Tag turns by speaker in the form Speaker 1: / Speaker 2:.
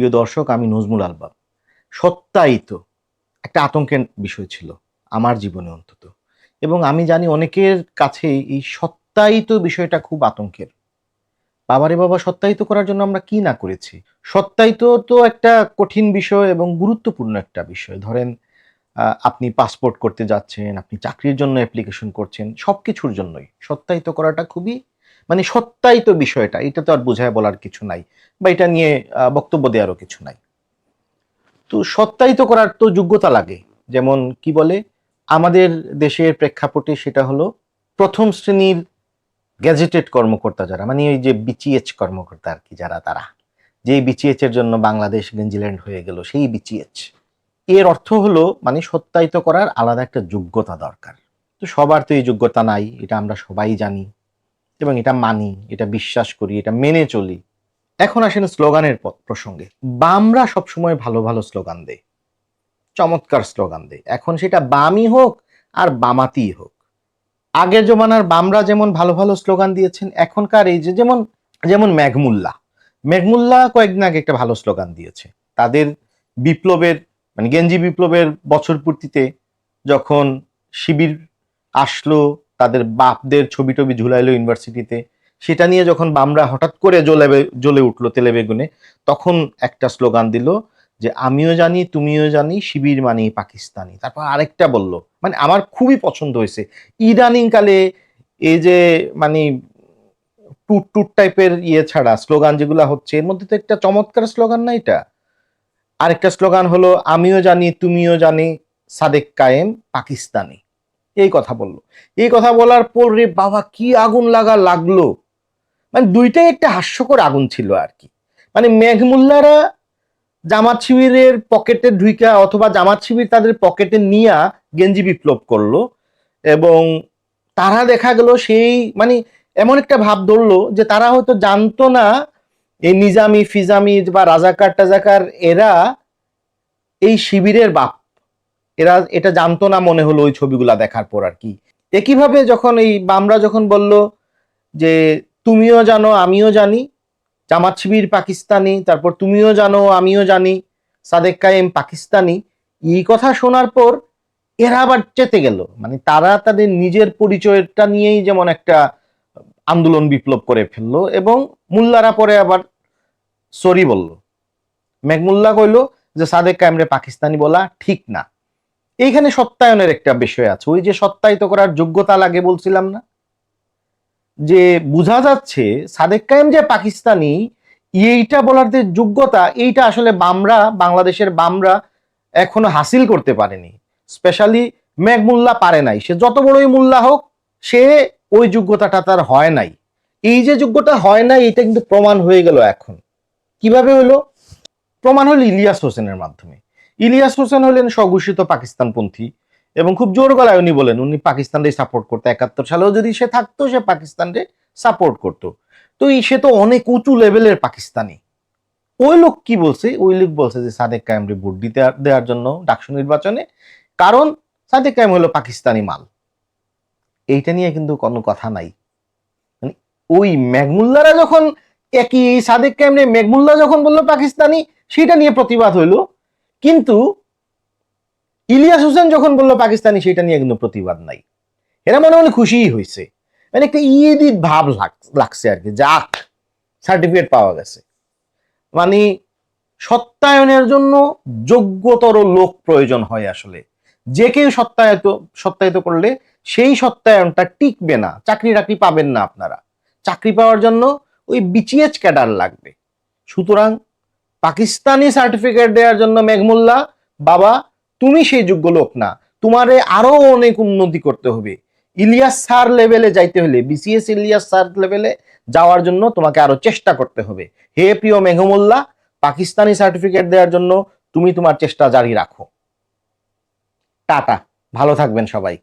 Speaker 1: প্রিয় দর্শক, আমি নজমুল আলবাব। সত্যায়িত একটা আতঙ্কের বিষয় ছিল আমার জীবনে অন্তত। এবং আমি জানি অনেকের কাছে এই সত্যায়িত বিষয়টা খুব আতঙ্কের। বাবারে বাবা, সত্যায়িত করার জন্য আমরা কি না করেছি? সত্যায়িত তো একটা কঠিন বিষয় এবং গুরুত্বপূর্ণ একটা বিষয়। ধরেন আপনি পাসপোর্ট করতে যাচ্ছেন, আপনি চাকরির জন্য অ্যাপ্লিকেশন করছেন সব কিছুর জন্যই। সত্যায়িত করাটা খুবই মানে সত্যায়িত বিষয়টা, এটা তো আর বোঝায় বলার কিছু নাই বা এটা নিয়ে বক্তব্য দেওয়ারও কিছু নাই। তো সত্যায়িত করার তো যোগ্যতা লাগে, যেমন কি বলে, আমাদের দেশের প্রেক্ষাপটে সেটা হলো প্রথম শ্রেণির গ্যাজেটেড কর্মকর্তা যারা মানে ওই যে বিচিএচ কর্মকর্তা আর কি যারা তারা, যেই বিচিএচ এর জন্য বাংলাদেশ গেঞ্জিল্যান্ড হয়ে গেল সেই বিচিএচ এর অর্থ হলো মানে সত্যায়িত করার আলাদা একটা যোগ্যতা দরকার। তো সবার তো এই যোগ্যতা নাই, এটা আমরা সবাই জানি। এবং এটা মানি, এটা বিশ্বাস করি, এটা মেনে চলি। এখন আসেন স্লোগানের প্রসঙ্গে। বামরা সবসময় ভালো ভালো স্লোগান দেয়। চমৎকার স্লোগান দেয়। এখন সেটা বামই হোক আর বামাতি হোক। আগের জমানার বামরা যেমন ভালো ভালো স্লোগান দিয়েছেন, এখনকার এই যে যেমন যেমন ম্যাঘমুল্লা ম্যাঘমুল্লা কয়েকদিন আগে একটা ভালো স্লোগান দিয়েছে। তাদের বিপ্লবের মানে গেঞ্জি বিপ্লবের বছর পূর্তিতে যখন শিবির আসলো তাদের বাপদের ছবি টবি ঝুলাইলো ইউনিভার্সিটিতে সেটা নিয়ে যখন বামরা হঠাৎ করে জ্বলে জ্বলে উঠল তেলে বেগুনে, তখন একটা স্লোগান দিল যে, আমিও জানি, তুমিও জানি, শিবির মানে পাকিস্তানি। তারপর আরেকটা বলল মানে আমার খুবই পছন্দ হয়েছে। ইদানিং কালে এই যে মানে টুট টুট টাইপের ইয়ে ছাড়া স্লোগান যেগুলা হচ্ছে, এর মধ্যে তো একটা চমৎকার স্লোগান না এটা? আরেকটা স্লোগান হলো, আমিও জানি, তুমিও জানি, সাদেক কায়েম পাকিস্তানি। এই কথা বলল। এই কথা বলার পর রে বাবা, কি আগুন লাগা লাগল। মানে দুইটাই একটা হাস্যকর আগুন ছিল আর কি। মানে মেঘমুল্লারা জামাত শিবিরের পকেটে ঢুইকা অথবা জামাত শিবির তাদের পকেটে নিয়া গেঞ্জি বিপ্লব করল এবং তারা দেখা গেল সেই মানে এমন একটা ভাব ধরলো যে তারা হয়তো জানতো না এই নিজামি, ফিজামি বা রাজাকার টাজাকার এরা এই শিবিরের বাপ। এরা এটা জানতো না মনে হলো ওই ছবিগুলা দেখার পর আর কি। একইভাবে যখন এই বামরা যখন বলল যে, তুমিও জানো, আমিও জানি। জামাত শিবির পাকিস্তানি, তারপর, তুমিও জানো, আমিও জানি। সাদেক কায়েম পাকিস্তানি। এই কথা শোনার পর এরা আবার চেতে গেল। মানে তারা তাদের নিজের পরিচয়টা নিয়েই যেমন একটা আন্দোলন বিপ্লব করে ফেলল এবং মুল্লারা পরে আবার সরি বলল। মেঘমুল্লা কইল যে, সাদেক কায়েমরে পাকিস্তানি বলা ঠিক না। এইখানে সত্যায়নের একটা বিষয় আছে। ওই যে সত্যায়িত করার যোগ্যতা লাগে বলছিলাম না? যে বোঝা যাচ্ছে, সাদেক কায়েম যে পাকিস্তানি, এইটা বলার যে যোগ্যতা, এইটা আসলে বামরা, বাংলাদেশের বামরা এখনও হাসিল করতে পারেনি। স্পেশালি মেঘমুল্লা পারে নাই। সে যত বড়ই মোল্লা হোক, সে ওই যোগ্যতাটা তার হয় নাই। এই যে যোগ্যতা হয় নাই, এটা কিন্তু প্রমাণ হয়ে গেল এখন। কীভাবে হলো? প্রমাণ হলো ইলিয়াস হোসেনের মাধ্যমে। ইলিয়াস হোসেন হলেন স্বঘোষিত পাকিস্তানপন্থী এবং খুব জোর গলায় উনি বলেন, উনি পাকিস্তানকে সাপোর্ট করতো। একাত্তর সালেও যদি সে থাকতো, সে পাকিস্তানকে সাপোর্ট করতো। তো সে তো অনেক উঁচু লেভেলের পাকিস্তানি। ওই লোক কি বলছে? ওই লোক বলছে যে সাদেক কায়েমরে ভোট দিতে, দেওয়ার জন্য ডাকসু নির্বাচনে। কারণ সাদেক কায়েম হলো পাকিস্তানি মাল। এইটা নিয়ে কিন্তু কোনো কথা নাই। মানে ওই ম্যাগমুল্লারা যখন একই সাদেক কায়েমরে মেঘমুল্লা যখন বলল পাকিস্তানি, সেটা নিয়ে প্রতিবাদ হইল। কিন্তু ইলিয়াস হোসেন যখন বলল পাকিস্তানি সেটা নিয়ে কিন্তু প্রতিবাদ নাই। এরা মনে মনে খুশিই হয়েছে মানে একটা ঈদ ভাব লাগছে আর কি, যাক সার্টিফিকেট পাওয়া গেছে। মানে সত্যায়নের জন্য যোগ্যতর লোক প্রয়োজন হয় আসলে। যে কেউ সত্যায়িত সত্যায়িত করলে সেই সত্যায়নটা টিকবে না, চাকরি টাকরি পাবেন না আপনারা। চাকরি পাওয়ার জন্য ওই বিচিএচ ক্যাডার লাগবে। সুতরাং পাকিস্তানি সার্টিফিকেট দেওয়ার জন্য মেঘমুল্লা, বাবা, তুমি সেই যোগ্য লোক না। তোমারে আরও অনেক উন্নতি করতে হবে। ইলিয়াস স্যার লেভেলে যাইতে হলে বিসিএস ইলিয়াস স্যার লেভেলে যাওয়ার জন্য তোমাকে আরও চেষ্টা করতে হবে। হে প্রিয় মেঘমুল্লা, পাকিস্তানি সার্টিফিকেট দেওয়ার জন্য তুমি তোমার চেষ্টা জারি রাখো। টাটা। ভালো থাকবেন সবাই।